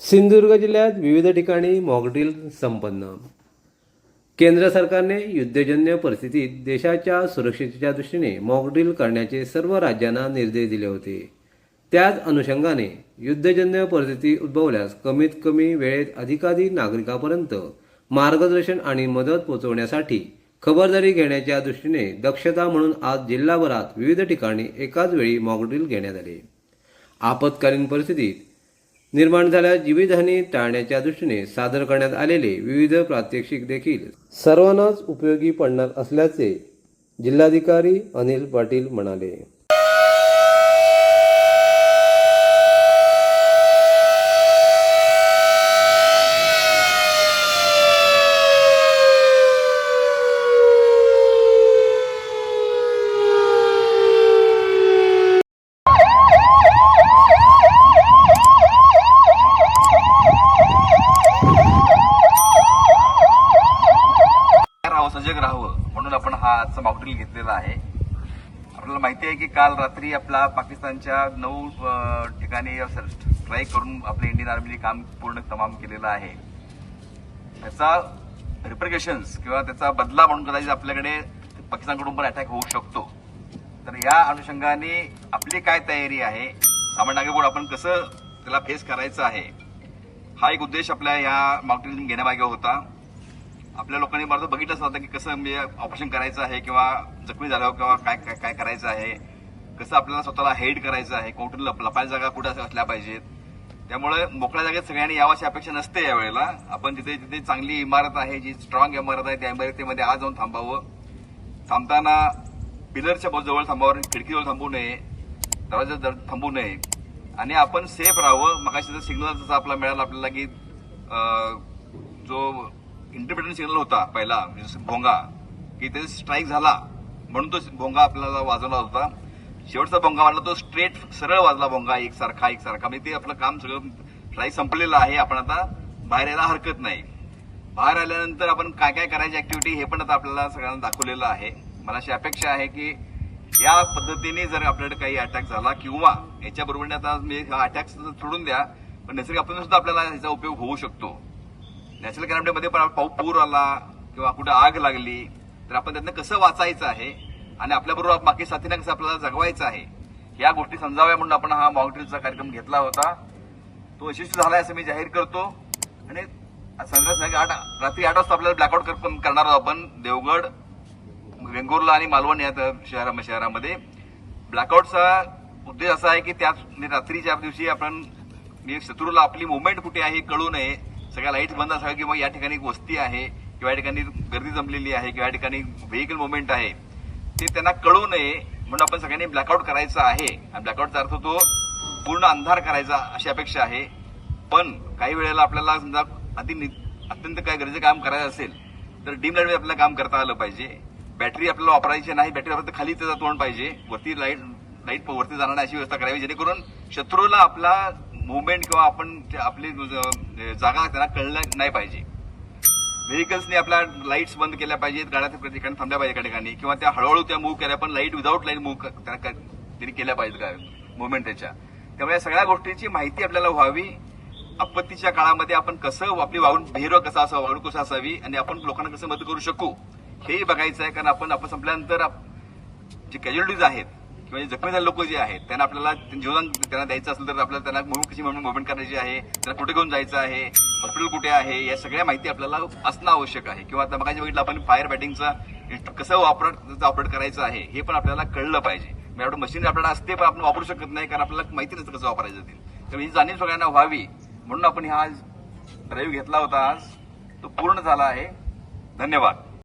सिंधुदुर्ग जिल्ह्यात विविध ठिकाणी मॉकड्रिल संपन्न. केंद्र सरकारने युद्धजन्य परिस्थितीत देशाच्या सुरक्षेच्या दृष्टीने मॉकड्रिल करण्याचे सर्व राज्यांना निर्देश दिले होते. त्याच अनुषंगाने युद्धजन्य परिस्थिती उद्भवल्यास कमीत कमी वेळेत अधिकाधिक नागरिकांपर्यंत मार्गदर्शन आणि मदत पोहोचवण्यासाठी खबरदारी घेण्याच्या दृष्टीने दक्षता म्हणून आज जिल्हाभरात विविध ठिकाणी एकाच वेळी मॉकड्रिल घेण्यात आले. आपत्कालीन परिस्थितीत निर्माण झाल्यास जीवितहानी टाळण्याच्या दृष्टीने सादर करण्यात आलेले विविध प्रात्यक्षिक देखील सर्वांनाच उपयोगी पडणार असल्याचे जिल्हाधिकारी अनिल पाटील म्हणाले. राहावं सजग राहावं म्हणून आपण हा आजचा मॉकड्रिल घेतलेला आहे. आपल्याला माहिती आहे की काल रात्री आपला पाकिस्तानच्या नऊ ठिकाणी स्ट्राईक करून आपल्या इंडियन आर्मीने काम पूर्ण तमाम केलेलं आहे. त्याचा रिप्रिकेशन्स किंवा त्याचा बदला म्हणून कदाचित आपल्याकडे पाकिस्तानकडून पण अटॅक होऊ शकतो. तर या अनुषंगाने आपली काय तयारी आहे? सामान्य नागरिक आपण कसं त्याला फेस करायचं आहे? हा एक उद्देश आपल्या या माउंटेन घेण्यामागे होता. आपल्या लोकांनी मला बघितलंच नव्हतं की कसं म्हणजे ऑपरेशन करायचं आहे किंवा जखमी झाल्यावर किंवा काय काय काय करायचं आहे. कसं आपल्याला स्वतःला हेड करायचं आहे. कुठून लप जागा कुठे असल्या पाहिजेत. त्यामुळे मोकळ्या जागेत सगळ्यांनी यावाची अपेक्षा नसते यावेळेला आपण जिथे जिथे चांगली इमारत आहे जी स्ट्रॉंग इमारत आहे त्या इमारतीमध्ये आज जाऊन थांबावं. थांबताना पिलरच्या जवळ थांबावं खिडकीजवळ थांबू नये. दरवाजा थांबू नये. आणि आपण सेफ राहावं. मगाशी सिग्नल जसा आपला मिळाला आपल्याला की अं, सिग्नल होता पहिला भोंगा की त्याचा स्ट्राईक झाला म्हणून तो भोंगा आपल्याला वाजवला होता. शेवटचा भोंगा वाजला तो स्ट्रेट सरळ वाजला भोंगा एकसारखा एकसारखा. म्हणजे ते आपलं काम सगळं स्ट्राईक संपलेलं आहे आपण आता बाहेर यायला हरकत नाही. बाहेर आल्यानंतर आपण काय काय करायची ऍक्टिव्हिटी हे पण आता आपल्याला सगळ्यांना दाखवलेलं आहे. मला अशी अपेक्षा आहे की या पद्धतीने जर आपल्याकडे काही अटॅक झाला किंवा याच्या बरोबरीने आता मी हा अटॅक सोडून द्या पण नैसर्गिक आपण सुद्धा आपल्याला ह्याचा उपयोग होऊ शकतो. नॅचरल कॅलेमिटीमध्ये पण पाऊ पूर आला किंवा कुठं आग लागली तर आपण त्यांना कसं वाचायचं आहे आणि आपल्याबरोबर बाकी साथींना कसं आपल्याला जगवायचं आहे या गोष्टी समजाव्या म्हणून आपण हा मॉकड्रिलचा कार्यक्रम घेतला होता. तो यशस्वी झाला असं मी जाहीर करतो. आणि संध्याकाळी आठ रात्री आठ वाजता आपल्याला ब्लॅकआउट करणार आहोत आपण देवगड वेंगुर्ला आणि मालवण या शहरा शहरामध्ये. ब्लॅकआउटचा उद्देश असा आहे की त्या रात्रीच्या दिवशी आपण म्हणजे शत्रूला आपली मुवमेंट कुठे आहे कळू नये सगळ्या लाईट्स बंद असाव्या किंवा या ठिकाणी वस्ती आहे किंवा या ठिकाणी गर्दी जमलेली आहे किंवा या ठिकाणी व्हेकल मुवमेंट आहे. ते त्यांना कळू नये म्हणून आपण सगळ्यांनी ब्लॅकआउट करायचा आहे. आणि ब्लॅकआउटचा अर्थ तो पूर्ण अंधार करायचा अशी अपेक्षा आहे. पण काही वेळेला आपल्याला समजा अति नि- अत्यंत काय गरजेचं काम करायचं असेल तर डीम लाइट आपल्याला काम करता आलं पाहिजे. बॅटरी आपल्याला वापरायची नाही बॅटरी फक्त खाली त्याचा तोंड पाहिजे. वरती लाइट लाइट वरती जाणार अशी व्यवस्था करावी जेणेकरून शत्रूला आपला मुवमेंट किंवा आपण ते आपली जागा त्यांना कळलं नाही पाहिजे. व्हेकल्सनी आपल्या लाईट्स बंद केल्या पाहिजेत गाड्या ठिकाणी थांबल्या पाहिजे एका ठिकाणी. किंवा त्या हळूहळू त्या मूव्ह केल्या पण लाइट विदाऊट लाइट मूव्ह त्यांनी केल्या पाहिजेत काय मुवमेंट त्याच्या. त्यामुळे या सगळ्या गोष्टींची माहिती आपल्याला व्हावी. आपत्तीच्या काळामध्ये आपण कसं आपली वागणूक बिहेवियर कसं असावं वागणूक कसं असावी आणि आपण लोकांना कसं मदत करू शकू हेही बघायचं आहे. कारण आपण आपण संपल्यानंतर आप- जे कॅज्युअलिटीज आहेत म्हणजे किंवा जे जखमी झालेले लोक जे आहेत त्यांना आपल्याला जीवन त्यांना द्यायचं असेल तर आपल्याला त्यांना मूव्ह कशी मुवमेंट करायची आहे त्यांना कुठे घेऊन जायचं आहे हॉस्पिटल कुठे आहे या सगळ्या माहिती आपल्याला असणं आवश्यक आहे. किंवा आता मगाशी बघितलं आपण फायर फायटिंगचा कसं ऑपरेट ऑपरेट करायचं आहे हे पण आपल्याला कळलं पाहिजे. म्हणजे मशीन आपल्याला असते पण आपण वापरू शकत नाही कारण आपल्याला माहिती नसतं कसं वापरायचं ते. तर ही जाणीव सगळ्यांना व्हावी. म्हणून आपण हा ड्राईव्ह घेतला होता आज. तो पूर्ण झाला आहे. धन्यवाद.